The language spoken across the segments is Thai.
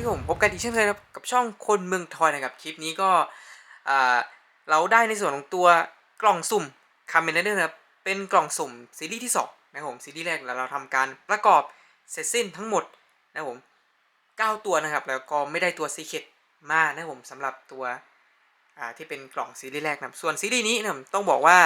ที่ผมพบกันอีกเช่นเคยครับกับช่องคนเมืองทอยนะครับคลิปนี้ก็เราได้ในส่วนของตัวกล่องสุ่มคาเมนเดอร์นะครับเป็นกล่องสุ่มซีรีส์ที่2นะครับผมซีรีส์แรกแล้วเราทำการประกอบเสร็จสิ้นทั้งหมดนะครับผม9ตัวนะครับ แล้วก็ไม่ได้ตัวซีเคดมานะครับผมสำหรับตัวที่เป็นกล่องซีรีส์แรกนะครับส่วนซีรีส์นี้นะต้องบอกว่า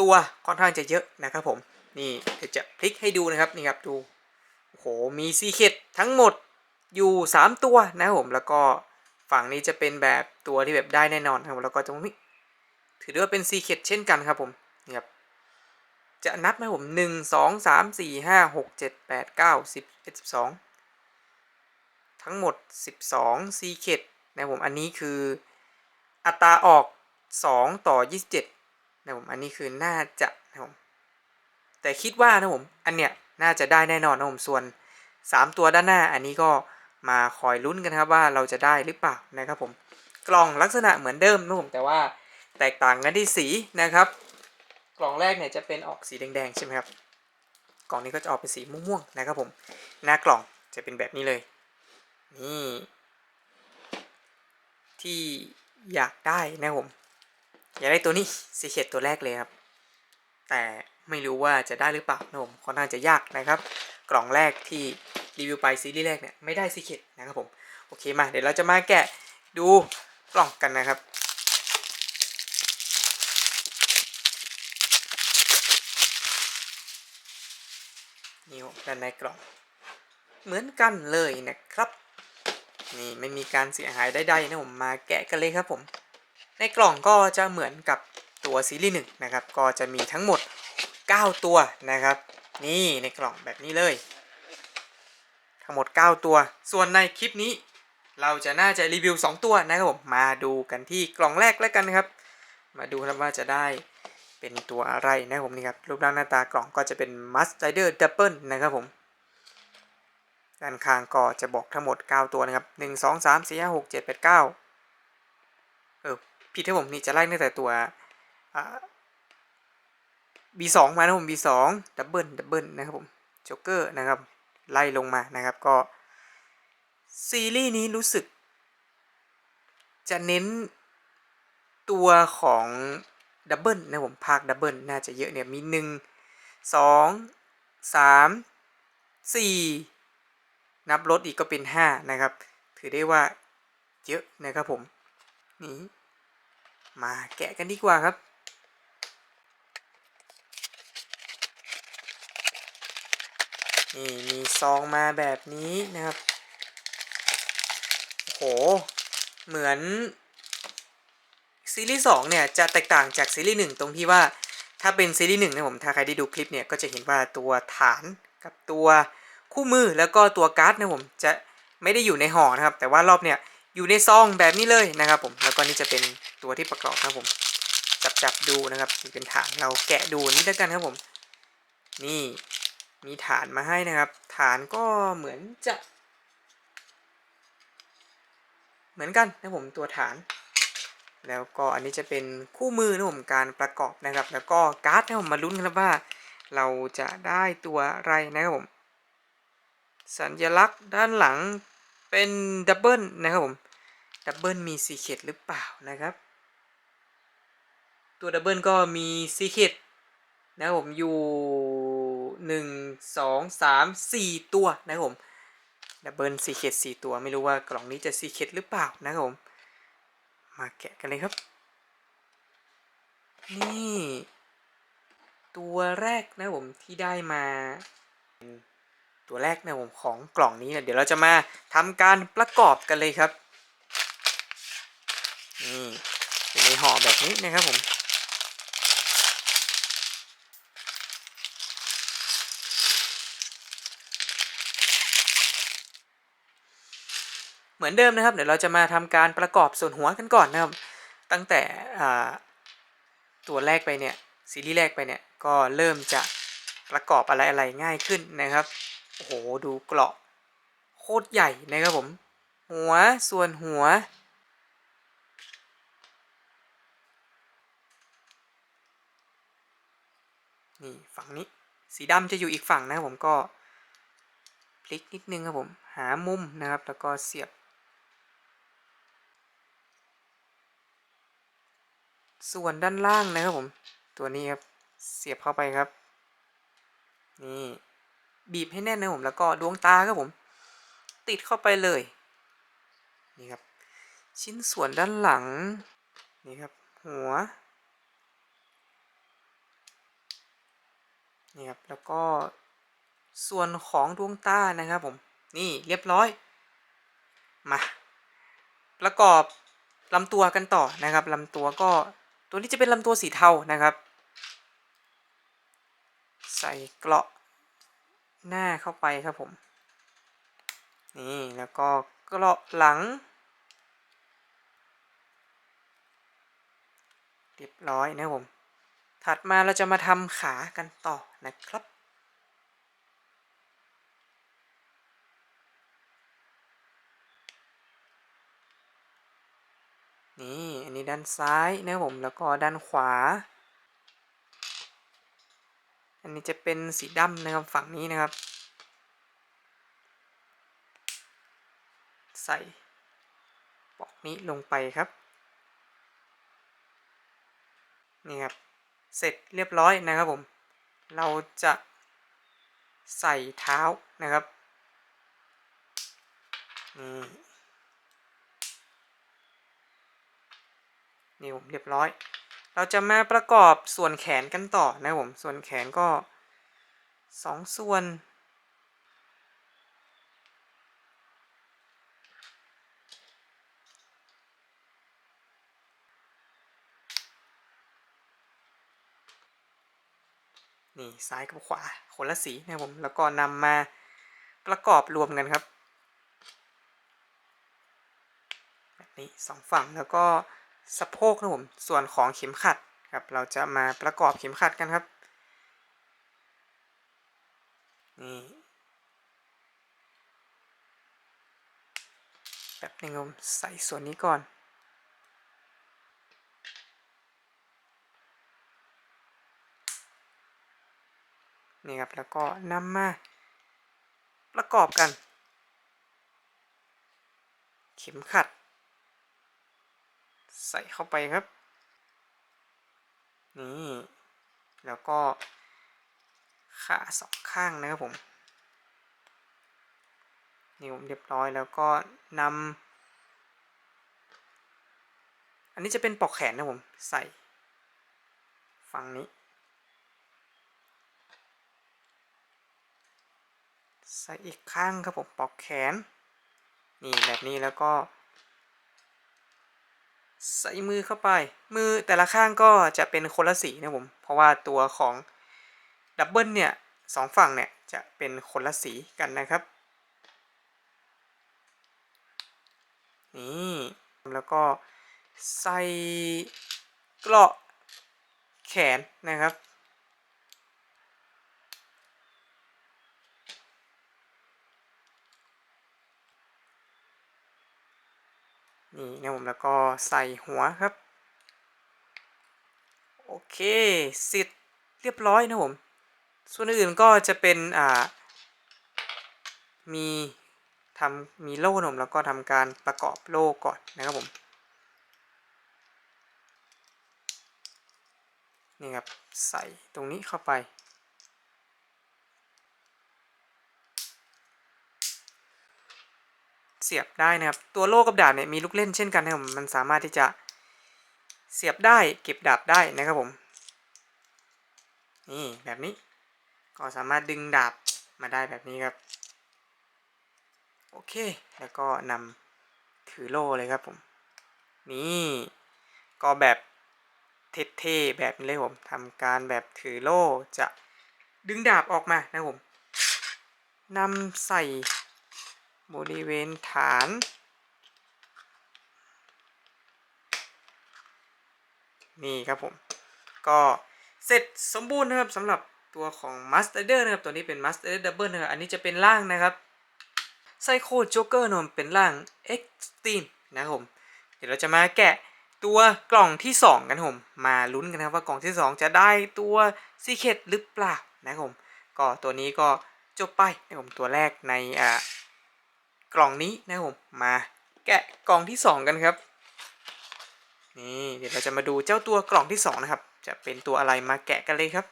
ตัวค่อนข้างจะเยอะนะครับผมนี่เดี๋ยวจะพลิกให้ดูนะครับนี่ครับดูโอ้โหมีซีเคดทั้งหมด อยู่ 3 ตัวนะผมแล้วก็ฝั่งนี้จะเป็นแบบตัวที่แบบได้แน่นอนครับแล้วก็ตรงนี้ ถือได้ว่าเป็นซีเคดเช่นกันครับผมนี่ครับจะนับไหมผม1 2 3 4 5 6 7 8 9 10 11 12ทั้งหมด12ซีเคดนะผมอันนี้คืออัตราออก2ต่อ27นะครับผมอันนี้คือน่าจะนะผมแต่คิดว่านะผมอันเนี้ยน่าจะได้แน่นอนนะผมส่วน3ตัวด้านหน้าอันนี้ก็ มาคอยลุ้นกันครับว่าเราจะได้หรือเปล่านะครับผมกล่องลักษณะเหมือนเดิมนะผมแต่ว่าแตกต่างกันที่สีนะครับ กล่องแรกเนี่ยจะเป็นออกสีแดงๆใช่ไหมครับกล่องนี้ก็จะออกเป็นสีม่วงๆนะครับผมหน้ากล่องจะเป็นแบบนี้เลยนี่ที่อยากได้นะผมอยากได้ตัวนี้สีเขตตัวแรกเลยครับ แต่ไม่รู้ว่าจะได้หรือเปล่านะผมค่อนข้างจะยากนะครับ กล่องแรกที่ รีวิวไปซีรีส์แรกเนี่ยไม่ได้ซีเคดนะครับผม โอเคมาเดี๋ยวเราจะมาแกะดูกล่องกันนะครับนี่ด้านในกล่อง เหมือนกันเลยนะครับ นี่ไม่มีการเสียหายใดๆนะผมมาแกะกันเลยครับผม ในกล่องก็จะเหมือนกับตัวซีรีส์หนึ่งนะครับ ก็จะมีทั้งหมด 9 ตัวนะครับ นี่ในกล่องแบบนี้เลย ทั้งหมด 9 ตัว ส่วนในคลิปนี้ เราจะน่าจะรีวิว 2 ตัวนะครับผม มาดูกันที่กล่องแรกแล้วกันนะครับ มาดูครับว่าจะได้เป็นตัวอะไรนะครับผมนี่ครับ รูปร่างหน้าตากล่องก็จะเป็น Must Rider Double นะครับผม ด้านข้างก็จะบอกทั้งหมด 9 ตัวนะครับ 1 2 3 4 5 6 7 8 9 เออผิดที่ผมนี่จะไล่ตั้งแต่ตัวอ่า B2 มานะผม B2 ดับเบิลดับเบิลนะครับผมจ็กเกอร์นะครับ ไล่ลงมานะครับก็ ซีรีส์นี้รู้สึก จะเน้นตัวของดับเบิลนะผมภาคดับเบิลน่าจะเยอะเนี่ยมีหนึ่งสองสามสี่นับลดอีกก็เป็นห้านะครับ ถือได้ว่าเยอะนะครับผม นี่ มาแกะกันดีกว่าครับ นี่มีซองมาแบบนี้นะครับ โห เหมือนซีรีส์2เนี่ยจะแตกต่างจากซีรีส์1ตรงที่ว่าถ้าเป็นซีรีส์1นะผมถ้าใครได้ดูคลิปเนี่ยก็จะเห็นว่าตัวฐานกับตัวคู่มือแล้วก็ตัวการ์ดนะผมจะไม่ได้อยู่ในห่อนะครับ แต่ว่ารอบเนี่ยอยู่ในซองแบบนี้เลยนะครับผมแล้วก็นี่จะเป็นตัวที่ประกอบนะผมจับจับดูนะครับเป็นฐานเราแกะดูนี่แล้วกันครับผม นี่ มีฐานมาให้นะครับ ฐานก็เหมือนจะ เหมือนกันนะผมตัวฐาน แล้วก็อันนี้จะเป็นคู่มือนะผมการประกอบนะครับ แล้วก็การ์ดนะผมมาลุ้นกันว่า เราจะได้ตัวอะไรนะครับผม สัญลักษณ์ด้านหลังเป็นดับเบิลนะครับผมดับเบิลมีซีเคดหรือเปล่านะครับ ตัวดับเบิลก็มีซีเคดนะครับผมอยู่ หนึ่งสองสามสี่ตัวนะครับผมดับเบิลซีเคดสี่ตัวไม่รู้ว่ากล่องนี้จะซีเคดหรือเปล่านะครับผม มาแกะกันเลยครับ นี่ ตัวแรกนะผมที่ได้มาตัวแรกนะผมของกล่องนี้นะเดี๋ยวเราจะมาทำการประกอบกันเลยครับนี่อยู่ในห่อแบบนี้นะครับผม เหมือนเดิมนะครับ เดี๋ยวเราจะมาทำการประกอบส่วนหัวกันก่อนนะครับ ตั้งแต่ตัวแรกไปเนี่ยซีรีส์แรกไปเนี่ยก็เริ่มจะประกอบอะไรอะไรง่ายขึ้นนะครับโอ้โหดูเกราะโคตรใหญ่นะครับผม หัวส่วนหัว นี่ฝั่งนี้สีดำจะอยู่อีกฝั่งนะครับผมก็พลิกนิดนึงครับผม หามุมนะครับ แล้วก็เสียบ ส่วนด้านล่างนะครับผม ตัวนี้ครับ เสียบเข้าไปครับ นี่บีบให้แน่นนะผมแล้วก็ดวงตาครับผม ติดเข้าไปเลย นี่ครับ ชิ้นส่วนด้านหลัง นี่ครับ หัว นี่ครับ แล้วก็ส่วนของดวงตานะครับผม นี่เรียบร้อย มา ประกอบลำตัวกันต่อนะครับลำตัวก็ ตัวนี้จะเป็นลำตัวสีเทานะครับ ใส่เกราะหน้าเข้าไปครับผม นี่แล้วก็เกราะหลัง เรียบร้อยนะครับผม ถัดมาเราจะมาทำขากันต่อนะครับ นี่ อันนี้ด้านซ้ายนะครับผมแล้วก็ด้านขวา อันนี้จะเป็นสีดำนะครับฝั่งนี้นะครับ ใส่ปอกนี้ลงไปครับนี่ครับเสร็จเรียบร้อยนะครับผม เราจะใส่เท้านะครับนี่ นี่ผมเรียบร้อย เราจะมาประกอบส่วนแขนกันต่อนะผมส่วนแขนก็สองส่วนนี่ซ้ายกับขวาคนละสีนะผมแล้วก็นำมาประกอบรวมกันครับ แบบนี้สองฝั่งแล้วก็ สะโพกนะผม ส่วนของเข็มขัดครับ เราจะมาประกอบเข็มขัดกันครับ นี่แบบนึงผมใส่ส่วนนี้ก่อน นี่ครับ แล้วก็นำมาประกอบกัน เข็มขัด ใส่เข้าไปครับ นี่ แล้วก็ขาสองข้างนะครับผมนี่ผมเรียบร้อยแล้วก็นำอันนี้จะเป็นปลอกแขนนะผมใส่ฝั่งนี้ ใส่อีกข้างครับผมปลอกแขน นี่แบบนี้แล้วก็ ใส่มือเข้าไป มือแต่ละข้างก็จะเป็นคนละสีนะผม เพราะว่าตัวของดับเบิลเนี่ยสองฝั่งเนี่ยจะเป็นคนละสีกันนะครับ นี่แล้วก็ใส่เกราะแขนนะครับ นี่นะผมแล้วก็ใส่หัวครับ โอเคเสร็จเรียบร้อยนะผม ส่วนอื่นก็จะเป็นอ่ามีทำมีโล่นะผมแล้วก็ทำการประกอบโล่ก่อนนะครับผมนี่ครับใส่ตรงนี้เข้าไป เสียบได้นะครับ ตัวโล่กับดาบเนี่ยมีลูกเล่นเช่นกันนะครับมันสามารถที่จะเสียบได้เก็บดาบได้นะครับผม นี่แบบนี้ ก็สามารถดึงดาบมาได้แบบนี้ครับ โอเค แล้วก็นำถือโล่เลยครับผม นี่ก็แบบเท่ๆแบบนี้เลยผมทำการแบบถือโล่จะดึงดาบออกมานะครับผมนำใส่ บริเวณฐาน นี่ครับผม ก็เสร็จสมบูรณ์นะครับสำหรับตัวของ Master d e r นะครับ ตัวนี้เป็น Master d o u b l e นะครับ อันนี้จะเป็นร่างนะครับ Psycho Joker นมเป็นร่าง Extreme นะครับผม เดี๋ยวเราจะมาแกะตัวกล่องที่ 2 กันผม มาลุ้นกันนะครับว่ากล่องที่ 2 จะได้ตัว Secret หรือเปล่านะครับผม ก็ตัวนี้ก็จบไปนะครับผมตัวแรกในอ่า กล่องนี้นะครับผมมาแกะกล่องที่ 2 กันครับนี่เดี๋ยวเราจะมาดูเจ้าตัวกล่องที่ 2 นะครับ จะเป็นตัวอะไรมาแกะกันเลยครับ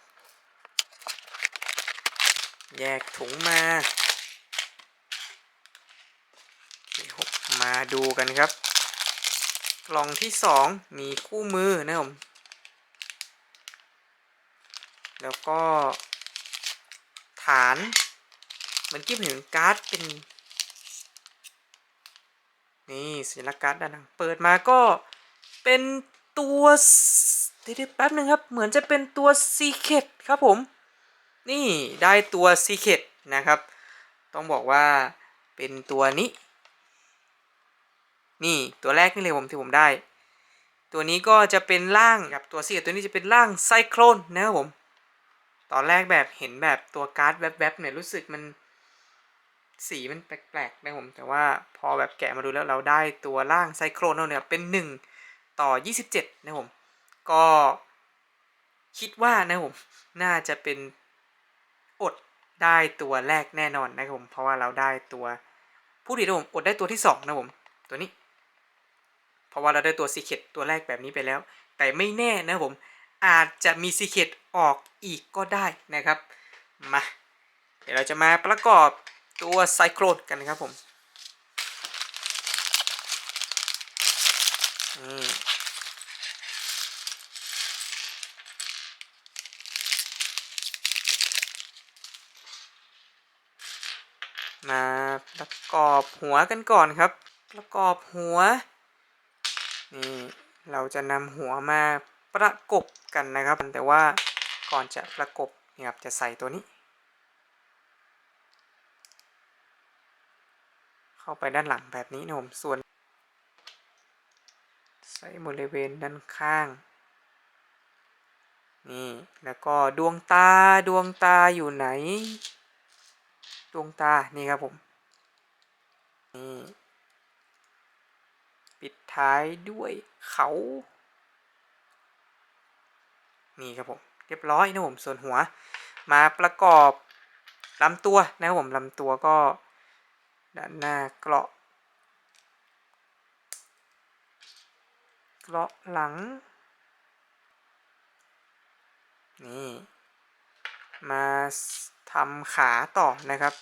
แยกถุงมามาดูกันครับ กล่องที่ 2 มีคู่มือนะครับผมแล้วก็ฐานเหมือนกิ๊บเห็นการ์ดเป็น นี่สัญลักษณ์การ์ดด้านหลังเปิดมาก็เป็นตัวเดี๋ยวแป๊บนึงครับ เหมือนจะเป็นตัวซีเคดครับผม นี่ได้ตัวซีเคดนะครับ ต้องบอกว่าเป็นตัวนี้ นี่ตัวแรกนี่เลยผมที่ผมได้ ตัวนี้ก็จะเป็นร่างกับตัวซีเคดตัวนี้จะเป็นร่างไซโคลนนะครับผม ตอนแรกแบบเห็นแบบตัวการ์ดแวบๆเนี่ยรู้สึกมัน สีมันแปลกๆนะผมแต่ว่าพอแบบแกะมาดูแล้วเราได้ตัวร่างไซโครนเนี่ยเป็น 1 ต่อ 27 นะผมก็คิดว่านะผมน่าจะเป็นอดได้ตัวแรกแน่นอนนะครับผมเพราะว่าเราได้ตัวผู้ดีนะผมอดได้ตัวที่ 2 นะผมตัวนี้ เพราะว่าเราได้ตัวซีเคตตัวแรกแบบนี้ไปแล้ว แต่ไม่แน่นะผมอาจจะมีซีเคตออกอีกก็ได้นะครับมาเดี๋ยวเราจะมาประกอบ ตัวไซโครนกันนะครับผมมาประกอบหัวกันก่อนครับ ประกอบหัว นี่เราจะนำหัวมาประกบกันนะครับ แต่ว่าก่อนจะประกบเนี่ยครับจะใส่ตัวนี้ เข้าไปด้านหลังแบบนี้นะผมส่วนใส่บริเวณด้านข้าง นี่แล้วก็ดวงตาดวงตาอยู่ไหน ดวงตานี่ครับผมนี่ปิดท้ายด้วยเขา นี่ครับผมเรียบร้อยนะผมส่วนหัว มาประกอบลำตัวนะครับผมลำตัวก็ ด้านหน้าเกราะ เกราะหลัง นี่ มาทำขาต่อนะครับ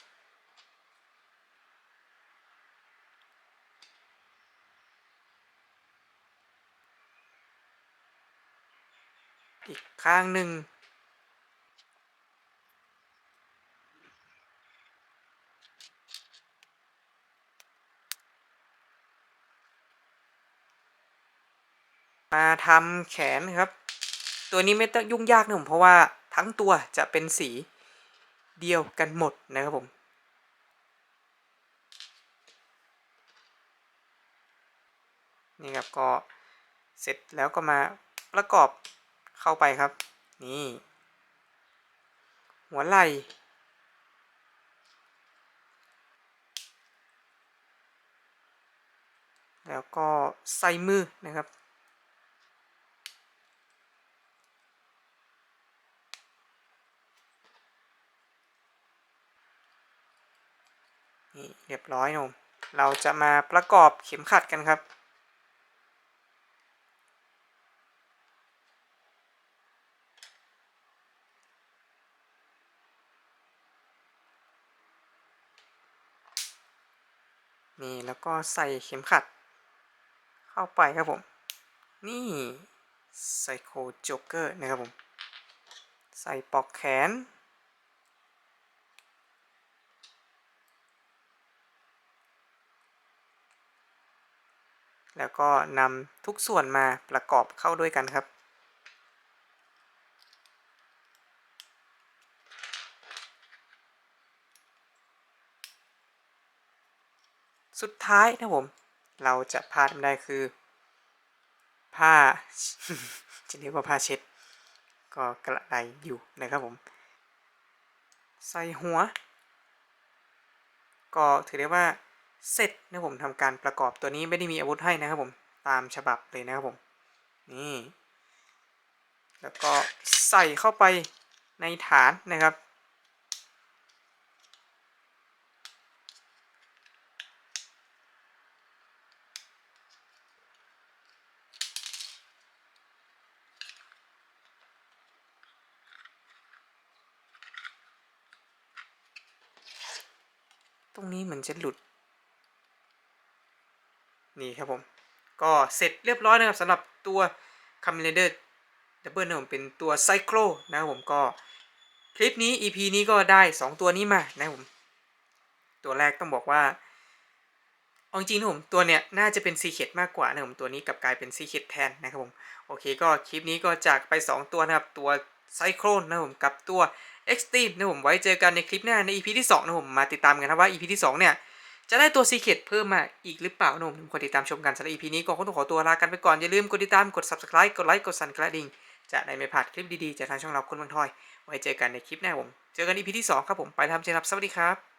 อีกข้างหนึ่ง มาทำแขนครับ ตัวนี้ไม่ต้องยุ่งยากนะผมเพราะว่าทั้งตัวจะเป็นสีเดียวกันหมดนะครับผม นี่ครับก็เสร็จแล้วก็มาประกอบเข้าไปครับ นี่ หัวไหล่แล้วก็ใส่มือนะครับ นี่เรียบร้อยนมเราจะมาประกอบเข็มขัดกันครับ นี่แล้วก็ใส่เข็มขัด เข้าไปครับผม นี่ไซโคโจ๊กเกอร์นะครับผม ใส่ปอกแขน แล้วก็นำทุกส่วนมาประกอบเข้าด้วยกันครับสุดท้ายนะผม เราจะพลาดไม่ได้คือ ผ้าจะเรียกว่าผ้าเช็ด ก็กระไรอยู่นะครับผม ใส่หัว ก็ถือได้ว่า เสร็จนะผมทำการประกอบตัวนี้ไม่ได้มีอาวุธให้นะครับผมตามฉบับเลยนะครับผมนี่แล้วก็ใส่เข้าไปในฐานนะครับ ตรงนี้เหมือนจะหลุด นี่ครับผม ก็เสร็จเรียบร้อยนะครับสำหรับตัว c a m e l a d e r Double นะครับผมเป็นตัว Cyclo นะครับผมก็คลิปนี้ EP นี้ก็ได้ 2 ตัวนี้มานะครับผม ตัวแรกต้องบอกว่าเอาจริงๆนะผมตัวเนี้ยน่าจะเป็น Secret มากกว่านะครับผมตัวนี้กลับกลายเป็น Secret แทนนะครับผมโอเคก็คลิปนี้ก็จากไป 2 ตัวนะครับตัว Cyclone นะครับผมกับตัว Extreme นะผมไว้เจอกันในคลิปหน้าใน EP ที่2นะผมมาติดตามกันนะว่า EP ที่2เนี่ย จะได้ตัวซีเคดเพิ่มมาอีกหรือเปล่านุ่มคนติดตามชมกันสำหรับ EP นี้ก็คงต้องขอตัวลากันไปก่อนอย่าลืมกดติดตามกด Subscribe กดไลค์กดสั่นกระดิ่งจะได้ไม่พลาดคลิปดีๆจากทางช่องเราคนบางทอย ไว้เจอกันในคลิปหน้าผม เจอกัน EP ที่ 2 ครับผมไปทำเจรับสวัสดีครับ